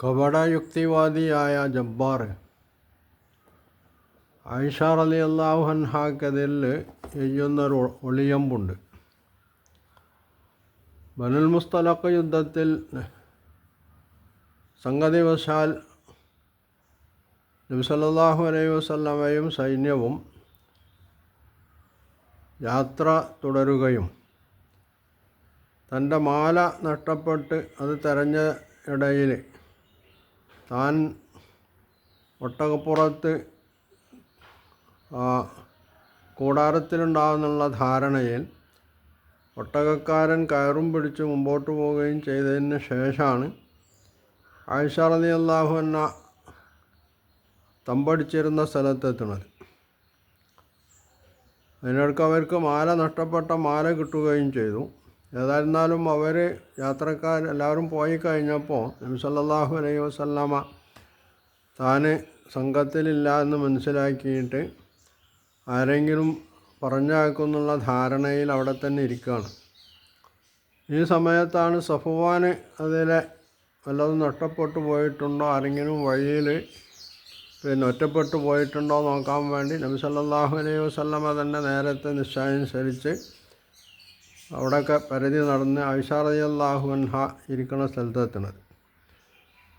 കപടയുക്തിവാദിയായ ജബ്ബാർ ഐഷാർ അലി അള്ളാഹുഹൻഹാക്കതിൽ എഴുതുന്നൊരു ഒളിയമ്പുണ്ട്. ബനുൽ മുസ്തലഖ് യുദ്ധത്തിൽ സംഗതിവശാൽ നബി സല്ലല്ലാഹു അലൈഹി വസ്ലമയും സൈന്യവും യാത്ര തുടരുകയും തന്റെ മാല നഷ്ടപ്പെട്ട് അത് തെരഞ്ഞ ഇടയിൽ താൻ ഒട്ടകപ്പുറത്ത് കൂടാരത്തിലുണ്ടാകുന്നുള്ള ധാരണയിൽ ഒട്ടകക്കാരൻ കയറും പിടിച്ച് മുമ്പോട്ട് പോവുകയും ചെയ്തതിന് ശേഷമാണ് ആയിഷ റലി അള്ളാഹു എന്ന തമ്പടിച്ചിരുന്ന സ്ഥലത്തെത്തുന്നത് അതിനിടയ്ക്ക് അവർക്ക് മാല നഷ്ടപ്പെട്ട മാല കിട്ടുകയും ചെയ്തു. ഏതായിരുന്നാലും അവർ യാത്രക്കാർ എല്ലാവരും പോയി കഴിഞ്ഞപ്പോൾ നബി സല്ലല്ലാഹു അലൈഹി വസല്ലമ താൻ സംഘത്തിലില്ല എന്ന് മനസ്സിലാക്കിയിട്ട് ആരെങ്കിലും പറഞ്ഞയക്കുന്നുള്ള ധാരണയിൽ അവിടെ തന്നെ ഇരിക്കുകയാണ്. ഈ സമയത്താണ് സഫുവാന് അതിലെ വല്ലതും നഷ്ടപ്പെട്ടു പോയിട്ടുണ്ടോ? ആരെങ്കിലും വഴിയിൽ പിന്നെ ഒറ്റപ്പെട്ടു പോയിട്ടുണ്ടോ നോക്കാൻ വേണ്ടി നബി സല്ലല്ലാഹു അലൈഹി വസ്ലമ തന്നെ നേരത്തെ നിശ്ചയമനുസരിച്ച് അവിടെയൊക്കെ പരിധി നടന്ന് റളിയല്ലാഹു അൻഹ ഇരിക്കുന്ന സ്ഥലത്തെത്തുന്നത്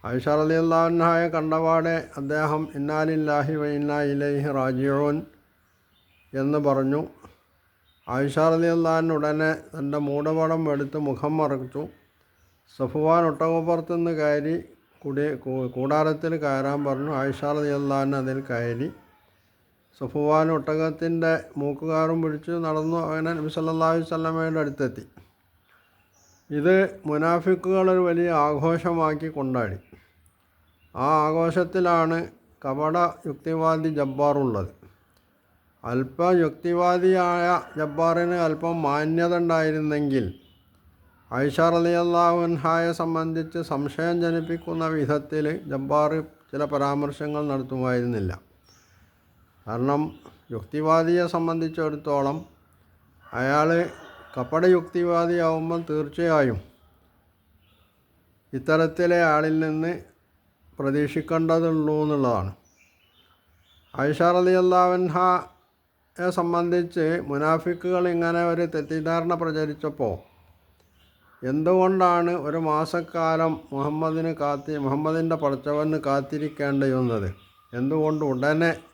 ആയിഷ റളിയല്ലാഹു അൻഹയെ കണ്ടപാടെ അദ്ദേഹം ഇന്നാലില്ലാഹി വ ഇന്നാ ഇലൈഹി റാജിയോൻ എന്ന് പറഞ്ഞു. ആയിഷ അള്ളാഹിന് ഉടനെ തന്റെ മൂടപടം എടുത്ത് മുഖം മറച്ചു. സഫുവാൻ ഒട്ടകപ്പുറത്തുനിന്ന് കയറി കുടി കൂടാരത്തിൽ കയറാൻ പറഞ്ഞു. ആയിഷ റളിയല്ലാഹു അതിൽ കയറി. സഫുവാൻ ഒട്ടകത്തിന്റെ മൂക്കുകാറും പിടിച്ച് നടന്നു അങ്ങനെ നബി സല്ലല്ലാഹു അലൈഹി വസല്ലമയുടെ അടുത്തെത്തി. ഇത് മുനാഫിക്കുകൾ ഒരു വലിയ ആഘോഷമാക്കി കൊണ്ടാടി. ആ ആഘോഷത്തിലാണ് കപട യുക്തിവാദി ജബ്ബാറുള്ളത് അല്പം യുക്തിവാദിയായ ജബ്ബാറിന് അല്പം മാന്യത ഉണ്ടായിരുന്നെങ്കിൽ ആയിഷ റളിയല്ലാഹുൻഹായെ സംബന്ധിച്ച് സംശയം ജനിപ്പിക്കുന്ന വിധത്തിൽ ജബ്ബാർ ചില പരാമർശങ്ങൾ നടത്തുമായിരുന്നില്ല. കാരണം യുക്തിവാദിയെ സംബന്ധിച്ചിടത്തോളം അയാൾ കപട യുക്തിവാദിയാവുമ്പം തീർച്ചയായും ഇത്തരത്തിലെ ആളിൽ നിന്ന് പ്രതീക്ഷിക്കേണ്ടതുള്ളൂ എന്നുള്ളതാണ്. ആയിഷ അള്ളാവൻഹയെ സംബന്ധിച്ച് മുനാഫിക്കുകൾ ഇങ്ങനെ ഒരു തെറ്റിദ്ധാരണ പ്രചരിച്ചപ്പോൾ എന്തുകൊണ്ടാണ് ഒരു മാസക്കാലം മുഹമ്മദിന് കാത്തി മുഹമ്മദിന്റെ പടച്ചവന് കാത്തിരിക്കേണ്ടി വന്നത് എന്തുകൊണ്ട് ഉടനെ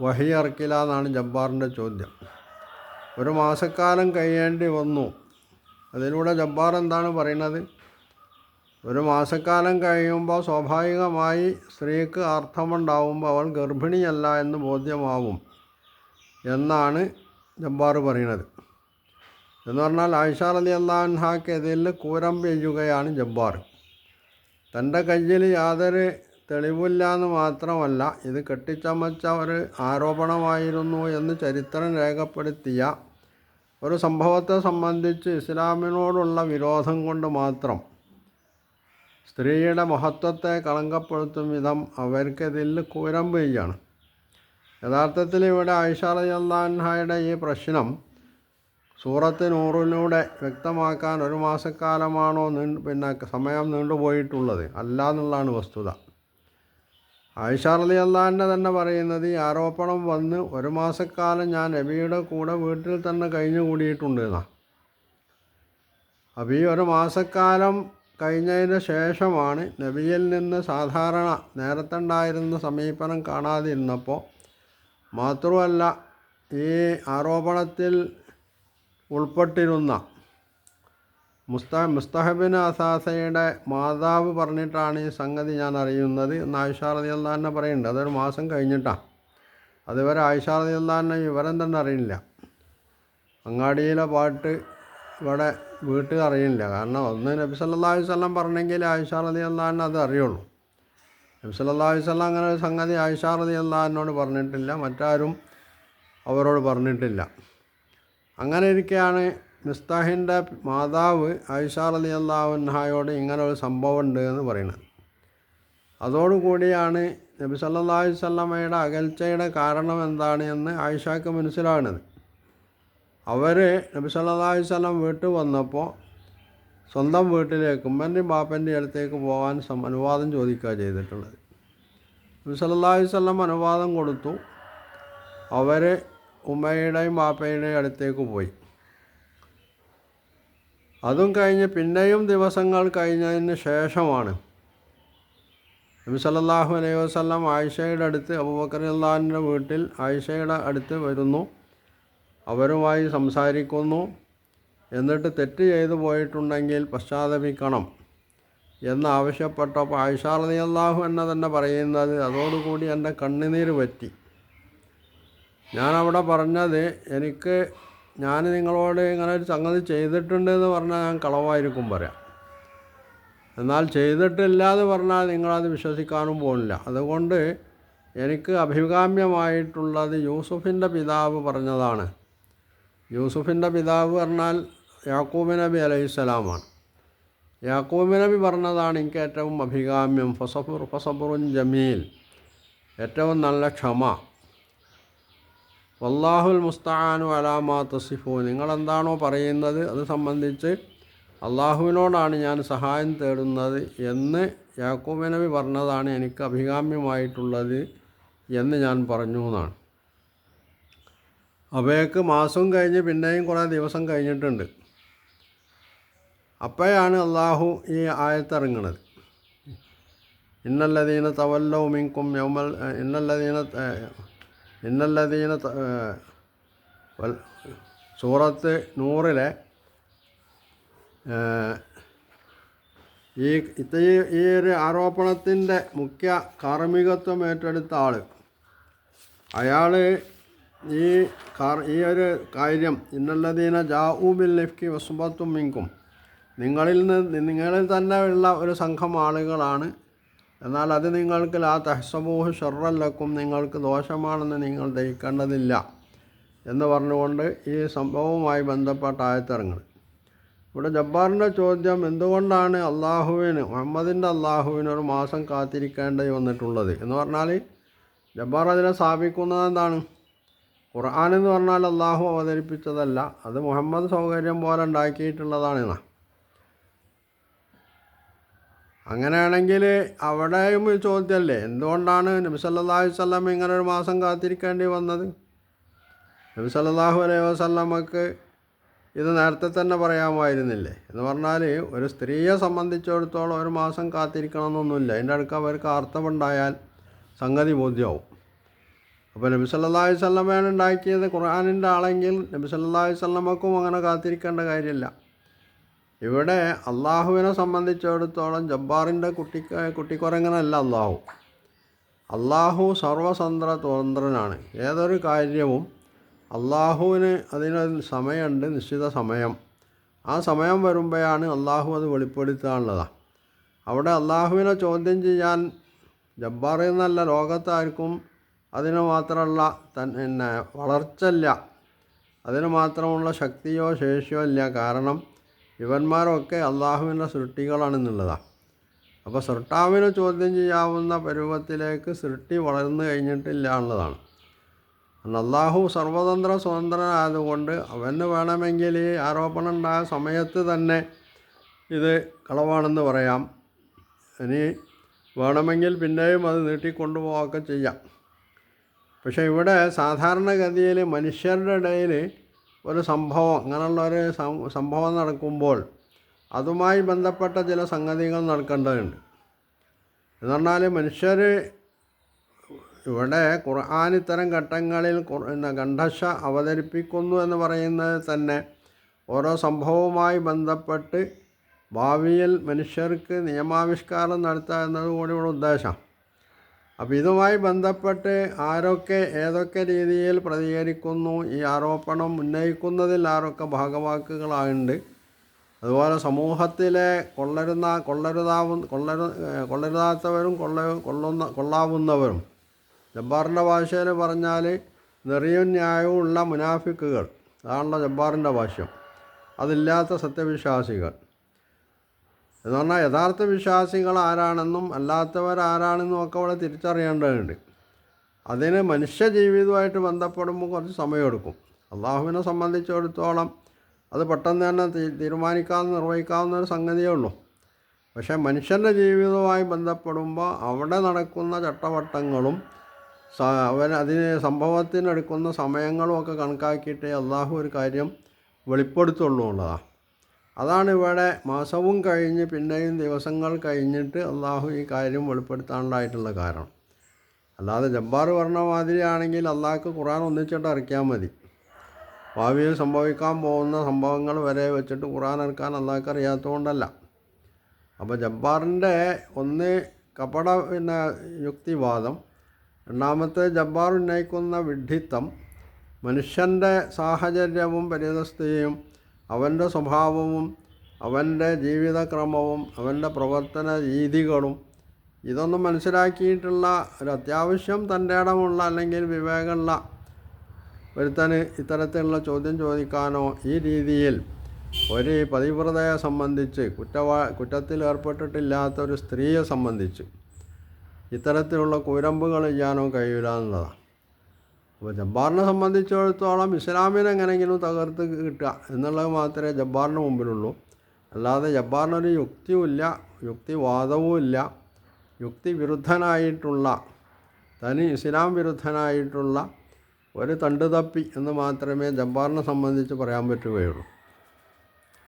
വഹി ഇറക്കില്ല എന്നാണ് ജബ്ബാറിന്റെ ചോദ്യം. ഒരു മാസക്കാലം കഴിയേണ്ടി വന്നു. അതിലൂടെ ജബ്ബാർ എന്താണ് പറയുന്നത്? ഒരു മാസക്കാലം കഴിയുമ്പോൾ സ്വാഭാവികമായി സ്ത്രീക്ക് അർത്ഥമുണ്ടാവുമ്പോൾ അവൾ ഗർഭിണിയല്ല എന്ന് ബോധ്യമാവും എന്നാണ് ജബ്ബാർ പറയുന്നത്. എന്ന് പറഞ്ഞാൽ ആയിഷ അള്ളാഹ്ഹാക്കെതിൽ കൂരം പെയ്യുകയാണ് ജബ്ബാർ. തന്റെ കയ്യിൽ യാതൊരു തെളിവില്ല എന്ന് മാത്രമല്ല ഇത് കെട്ടിച്ചമച്ച ഒരു ആരോപണമായിരുന്നു എന്ന് ചരിത്രം രേഖപ്പെടുത്തിയ ഒരു സംഭവത്തെ സംബന്ധിച്ച് ഇസ്ലാമിനോടുള്ള വിരോധം കൊണ്ട് മാത്രം സ്ത്രീയുടെ മഹത്വത്തെ കളങ്കപ്പെടുത്തും വിധം അവർക്കതിൽ കൂരം പെയ്യാണ്. യഥാർത്ഥത്തിൽ ഇവിടെ ഐഷാറയല്ലാൻഹായുടെ ഈ പ്രശ്നം സൂറത്ത് നൂറിലൂടെ വ്യക്തമാക്കാൻ ഒരു മാസക്കാലമാണോ നീ പിന്നെ സമയം നീണ്ടുപോയിട്ടുള്ളത്. അല്ല എന്നുള്ളതാണ് വസ്തുത. ആയിഷ അലി അള്ളാഹിന്റെ തന്നെ പറയുന്നത് ഈ ആരോപണം വന്ന് ഒരു മാസക്കാലം ഞാൻ നബിയുടെ കൂടെ വീട്ടിൽ തന്നെ കഴിഞ്ഞു കൂടിയിട്ടുണ്ട് എന്നാണ് അപ്പോൾ ഈ ഒരു മാസക്കാലം കഴിഞ്ഞതിന് ശേഷമാണ് നബിയിൽ നിന്ന് സാധാരണ നേരത്തെ ഉണ്ടായിരുന്ന സമീപനം കാണാതിരുന്നപ്പോൾ മാത്രമല്ല ഈ ആരോപണത്തിൽ ഉൾപ്പെട്ടിരുന്ന മുസ്ത മുസ്തഹബിൻ അസാസയുടെ മാതാവ് പറഞ്ഞിട്ടാണ് ഈ സംഗതി ഞാൻ അറിയുന്നത് എന്ന് ആയിഷ റളിയല്ലാഹു തന്നെ പറയുന്നുണ്ട്. അതൊരു മാസം കഴിഞ്ഞിട്ടാണ് അതുവരെ ആയിഷ റളിയല്ലാഹു വിവരം തന്നെ അറിയില്ല. അങ്ങാടിയിലെ പാട്ട് ഇവിടെ വീട്ടിൽ അറിയില്ല. കാരണം ഒന്ന് നബി അലൈഹി വസല്ലം പറഞ്ഞെങ്കിൽ ആയിഷ റളിയല്ലാഹു അത് അറിയുള്ളൂ. നബി അലൈഹി വസല്ലം അങ്ങനെ ഒരു സംഗതി ആയിഷ റളിയല്ലാഹുവിനോട് പറഞ്ഞിട്ടില്ല. മറ്റാരും അവരോട് പറഞ്ഞിട്ടില്ല. അങ്ങനെ ഇരിക്കെയാണ് മിസ്താഹിന്റെ മാതാവ് ഐഷ അലി അള്ളാഹുൻഹായോട് ഇങ്ങനെ ഒരു സംഭവം ഉണ്ട് എന്ന് പറയുന്നത്. അതോടുകൂടിയാണ് നബി സല്ലല്ലാഹു അലൈഹി വസല്ലമയുടെ അകൽച്ചയുടെ കാരണം എന്താണ് എന്ന് ആയിഷാക്ക് മനസ്സിലാകുന്നത്. അവർ നബി അലൈഹി വസല്ലം വീട്ടിൽ വന്നപ്പോൾ സ്വന്തം വീട്ടിലേക്ക് ഉമ്മന്റെയും ബാപ്പന്റെയും അടുത്തേക്ക് പോകാൻ അനുവാദം ചോദിക്കുക ചെയ്തിട്ടുള്ളത്. നബി അലൈഹി വസല്ലം അനുവാദം കൊടുത്തു. അവർ ഉമ്മയുടെയും ബാപ്പയുടെയും അടുത്തേക്ക് പോയി. അതും കഴിഞ്ഞ് പിന്നെയും ദിവസങ്ങൾ കഴിഞ്ഞതിന് ശേഷമാണ്. നബി സല്ലല്ലാഹു അലൈഹി വസല്ലം ആയിഷയുടെ അടുത്ത് അബൂബക്കർ അള്ളാഹിന്റെ വീട്ടിൽ ആയിഷയുടെ അടുത്ത് വരുന്നു. അവരുമായി സംസാരിക്കുന്നു. എന്നിട്ട് തെറ്റ് ചെയ്തു പോയിട്ടുണ്ടെങ്കിൽ പശ്ചാത്തപിക്കണം എന്നാവശ്യപ്പെട്ടപ്പോൾ ആയിഷ റളിയല്ലാഹു എന്നെ തന്നെ പറയുന്നത് അതോടുകൂടി എന്റെ കണ്ണുനീര് പറ്റി ഞാനവിടെ പറഞ്ഞത് എനിക്ക് ഞാൻ നിങ്ങളോട് ഇങ്ങനെ ഒരു സംഗതി ചെയ്തിട്ടുണ്ട് എന്ന് പറഞ്ഞാൽ ഞാൻ കളവായിരിക്കും പറയാം. എന്നാൽ ചെയ്തിട്ടില്ല എന്ന് പറഞ്ഞാൽ നിങ്ങളത് വിശ്വസിക്കാനും പോകുന്നില്ല അതുകൊണ്ട് എനിക്ക് അഭികാമ്യമായിട്ടുള്ളത് യൂസുഫിന്റെ പിതാവ് പറഞ്ഞതാണ്. യൂസുഫിന്റെ പിതാവ് പറഞ്ഞാൽ യാക്കൂബ് നബി അലൈഹിസ്സലാമാണ് യാക്കൂബ് നബി പറഞ്ഞതാണ് എനിക്ക് ഏറ്റവും അഭികാമ്യം ഫസഫുർ ഫസഫുറുൻ ജമീൽ ഏറ്റവും നല്ല ക്ഷമ. വല്ലാഹുൽ മുസ്താനു അലാമാ തസിഫു. നിങ്ങളെന്താണോ പറയുന്നത് അത് സംബന്ധിച്ച് അള്ളാഹുവിനോടാണ് ഞാൻ സഹായം തേടുന്നത് എന്ന് യാക്കൂബ് നബി പറഞ്ഞതാണ് എനിക്ക് അഭികാമ്യമായിട്ടുള്ളത് എന്ന് ഞാൻ പറഞ്ഞു എന്നാണ്. അവയ്ക്ക് മാസം കഴിഞ്ഞ് പിന്നെയും കുറേ ദിവസം കഴിഞ്ഞിട്ടുണ്ട്. അപ്പോഴാണ് അള്ളാഹു ഈ ആയത്തിറങ്ങുന്നത് ഇന്നല്ലതീന തവല്ലോ മിങ്കും യൗമൽ ഇന്നല്ലതീന ഇന്നല്ലതീന സൂറത്ത് നൂറിലെ ഈ ഇത്ത ഈ ഒരു ആരോപണത്തിന്റെ മുഖ്യ കാർമ്മികത്വം ഏറ്റെടുത്ത ആൾ അയാൾ ഈ ഈ ഒരു കാര്യം ഇന്നല്ലതീന ജാഊബിൽ ലിഫ്കി വസുബത്തും മിങ്കും. നിങ്ങളിൽ നിന്ന് നിങ്ങളിൽ തന്നെ ഉള്ള ഒരു സംഘം ആളുകളാണ് എന്നാൽ അത് നിങ്ങൾക്ക് ലാ തഹ്സബൂഹ് ഷെറല്ലക്കും നിങ്ങൾക്ക് ദോഷമാണെന്ന് നിങ്ങൾ ദഹിക്കേണ്ടതില്ല എന്ന് പറഞ്ഞുകൊണ്ട് ഈ സംഭവവുമായി ബന്ധപ്പെട്ട ആയത്തിറങ്ങുന്നത് ഇവിടെ ജബ്ബാറിന്റെ ചോദ്യം എന്തുകൊണ്ടാണ് അള്ളാഹുവിന് മുഹമ്മദിന്റെ അള്ളാഹുവിന് ഒരു മാസം കാത്തിരിക്കേണ്ടി വന്നിട്ടുള്ളത്? എന്ന് പറഞ്ഞാൽ ജബ്ബാർ അതിനെ സ്ഥാപിക്കുന്നത് എന്താണ്? ഖുർആൻ എന്ന് പറഞ്ഞാൽ അള്ളാഹു അവതരിപ്പിച്ചതല്ല അത് മുഹമ്മദ് സൗകര്യം പോലെ ഉണ്ടാക്കിയിട്ടുള്ളതാണ് എന്നാ അങ്ങനെയാണെങ്കിൽ അവിടെയും ചോദ്യമല്ലേ? എന്തുകൊണ്ടാണ് നബി സല്ലല്ലാഹു വസല്ലം ഇങ്ങനെ ഒരു മാസം കാത്തിരിക്കേണ്ടി വന്നത്? നബി സല്ലല്ലാഹു അലൈഹി വസല്ലമക്ക് ഇത് നേരത്തെ തന്നെ പറയാമായിരുന്നില്ലേ? എന്ന് പറഞ്ഞാൽ ഒരു സ്ത്രീയെ സംബന്ധിച്ചിടത്തോളം ഒരു മാസം കാത്തിരിക്കണമെന്നൊന്നുമില്ല. അതിന്റെ അടുക്ക് അവർക്ക് അർത്ഥമുണ്ടായാൽ സംഗതി ബോധ്യമാവും. അപ്പോൾ നബി സല്ലല്ലാഹു അലൈഹി ഉണ്ടാക്കിയത് ഖുർആാനിന്റെ ആളെങ്കിൽ നബി സല്ലല്ലാഹു അലൈഹി വസല്ലമക്കും അങ്ങനെ കാത്തിരിക്കേണ്ട കാര്യമില്ല. ഇവിടെ അള്ളാഹുവിനെ സംബന്ധിച്ചിടത്തോളം ജബ്ബാറിന്റെ കുട്ടി കുട്ടിക്കുരങ്ങനല്ല അള്ളാഹു. അള്ളാഹു സർവസന്ത്ര സ്വതന്ത്രനാണ്. ഏതൊരു കാര്യവും അള്ളാഹുവിന് അതിനൊരു സമയമുണ്ട് നിശ്ചിത സമയം. ആ സമയം വരുമ്പോഴാണ് അള്ളാഹു അത് വെളിപ്പെടുത്താനുള്ളതാണ് അവിടെ അള്ളാഹുവിനെ ചോദ്യം ചെയ്യാൻ ജബ്ബാറിൽ നിന്നല്ല ലോകത്താർക്കും അതിന് മാത്രമുള്ള തൻ പിന്നെ വളർച്ചയില്ല. അതിന് മാത്രമുള്ള ശക്തിയോ ശേഷിയോ ഇല്ല. കാരണം ഇവന്മാരൊക്കെ അള്ളാഹുവിന്റെ സൃഷ്ടികളാണെന്നുള്ളതാണ് അപ്പോൾ സൃഷ്ടാവിനെ ചോദ്യം ചെയ്യാവുന്ന പരുവത്തിലേക്ക് സൃഷ്ടി വളർന്നു കഴിഞ്ഞിട്ടില്ല എന്നുള്ളതാണ്. അള്ളാഹു സർവതന്ത്ര സ്വതന്ത്രനായതുകൊണ്ട് അവന് വേണമെങ്കിൽ ഈ ആരോപണം ഉണ്ടായ സമയത്ത് തന്നെ ഇത് കളവാണെന്ന് പറയാം. ഇനി വേണമെങ്കിൽ പിന്നെയും അത് നീട്ടിക്കൊണ്ടുപോവുകയൊക്കെ ചെയ്യാം. പക്ഷേ ഇവിടെ സാധാരണഗതിയിൽ മനുഷ്യരുടെ ഇടയിൽ ഒരു സംഭവം അങ്ങനെയുള്ള ഒരു സംഭവം നടക്കുമ്പോൾ അതുമായി ബന്ധപ്പെട്ട ചില സംഗതികൾ നടക്കേണ്ടതുണ്ട്. എന്ന് പറഞ്ഞാൽ മനുഷ്യർ ഇവിടെ ഖുർആൻ ഇത്തരം ഘട്ടങ്ങളിൽ കണ്ഠശ അവതരിപ്പിക്കുന്നു എന്ന് പറയുന്നത് തന്നെ ഓരോ സംഭവവുമായി ബന്ധപ്പെട്ട് ഭാവിയിൽ മനുഷ്യർക്ക് നിയമാവിഷ്കാരം നടത്തുക എന്നതുകൂടിയുള്ള ഉദ്ദേശം. അപ്പോൾ ഇതുമായി ബന്ധപ്പെട്ട് ആരൊക്കെ ഏതൊക്കെ രീതിയിൽ പ്രതികരിക്കുന്നു ഈ ആരോപണം ഉന്നയിക്കുന്നതിൽ ആരൊക്കെ ഭാഗവാക്കുകളായുണ്ട്. അതുപോലെ സമൂഹത്തിലെ കൊള്ളരുന്ന കൊള്ളരുതാവു കൊള്ളരു കൊള്ളരുതാത്തവരും കൊള്ള കൊള്ളുന്ന കൊള്ളാവുന്നവരും. ജബ്ബാറിന്റെ ഭാഷയിൽ പറഞ്ഞാൽ നെറിയും ന്യായവും ഉള്ള മുനാഫിക്കുകൾ. അതാണല്ലോ ജബ്ബാറിന്റെ ഭാഷ അതില്ലാത്ത സത്യവിശ്വാസികൾ. എന്ന് പറഞ്ഞാൽ യഥാർത്ഥ വിശ്വാസികൾ ആരാണെന്നും അല്ലാത്തവർ ആരാണെന്നും ഒക്കെ അവിടെ തിരിച്ചറിയേണ്ടതുണ്ട്. അതിന് മനുഷ്യ ജീവിതമായിട്ട് ബന്ധപ്പെടുമ്പോൾ കുറച്ച് സമയമെടുക്കും. അള്ളാഹുവിനെ സംബന്ധിച്ചിടത്തോളം അത് പെട്ടെന്ന് തന്നെ തീരുമാനിക്കാതെ നിർവഹിക്കാവുന്ന ഒരു സംഗതിയേ ഉള്ളൂ. പക്ഷേ മനുഷ്യന്റെ ജീവിതവുമായി ബന്ധപ്പെടുമ്പോൾ അവിടെ നടക്കുന്ന ചട്ടവട്ടങ്ങളും അവൻ അതിന് സംഭവത്തിനെടുക്കുന്ന സമയങ്ങളും ഒക്കെ കണക്കാക്കിയിട്ടേ അള്ളാഹു ഒരു കാര്യം വെളിപ്പെടുത്തുള്ളൂ എന്നുള്ളതാണ് അതാണ് ഇവിടെ മാസവും കഴിഞ്ഞ് പിന്നെയും ദിവസങ്ങൾ കഴിഞ്ഞിട്ട് അള്ളാഹു ഈ കാര്യം വെളിപ്പെടുത്താനുണ്ടായിട്ടുള്ള കാരണം. അല്ലാതെ ജബ്ബാർ പറഞ്ഞ മാതിരിയാണെങ്കിൽ അള്ളാഹ്ക്ക് ഖുറാൻ ഒന്നിച്ചിട്ട് ഇറക്കിയാൽ മതി. ഭാവിയിൽ സംഭവിക്കാൻ പോകുന്ന സംഭവങ്ങൾ വരെ വെച്ചിട്ട് ഖുറാൻ ഇറക്കാൻ അള്ളാഹ്ക്ക് അറിയാത്തതുകൊണ്ടല്ല. അപ്പോൾ ജബ്ബാറിന്റെ ഒന്ന് കപട പിന്നെ യുക്തിവാദം രണ്ടാമത്തെ ജബ്ബാർ ഉന്നയിക്കുന്ന വിഡ്ഢിത്തം മനുഷ്യന്റെ സാഹചര്യവും പരിതസ്ഥിതിയും അവന്റെ സ്വഭാവവും അവന്റെ ജീവിതക്രമവും അവന്റെ പ്രവർത്തന രീതികളും ഇതൊന്നും മനസ്സിലാക്കിയിട്ടുള്ള ഒരു അത്യാവശ്യം തന്റെ ഇടമുള്ള അല്ലെങ്കിൽ വിവേകമുള്ള ഒരുത്തന് ഇത്തരത്തിലുള്ള ചോദ്യം ചോദിക്കാനോ ഈ രീതിയിൽ ഒരു പതിവ്രതയെ സംബന്ധിച്ച് കുറ്റവാ കുറ്റത്തിൽ ഏർപ്പെട്ടിട്ടില്ലാത്ത ഒരു സ്ത്രീയെ സംബന്ധിച്ച് ഇത്തരത്തിലുള്ള കുരമ്പുകൾ ചെയ്യാനോ കഴിയില്ല എന്നുള്ളതാണ്. അപ്പോൾ ജബ്ബാറിനെ സംബന്ധിച്ചിടത്തോളം ഇസ്ലാമിനെ എങ്ങനെയെങ്കിലും തകർത്ത് കിട്ടുക എന്നുള്ളത് മാത്രമേ ജബ്ബാറിന് മുമ്പിലുള്ളൂ. അല്ലാതെ ജബ്ബാറിനൊരു യുക്തിയുമില്ല യുക്തിവാദവും ഇല്ല യുക്തി വിരുദ്ധനായിട്ടുള്ള തനി ഇസ്ലാം വിരുദ്ധനായിട്ടുള്ള ഒരു തണ്ട് തപ്പി എന്ന് മാത്രമേ ജബ്ബാറിനെ സംബന്ധിച്ച് പറയാൻ പറ്റുകയുള്ളൂ.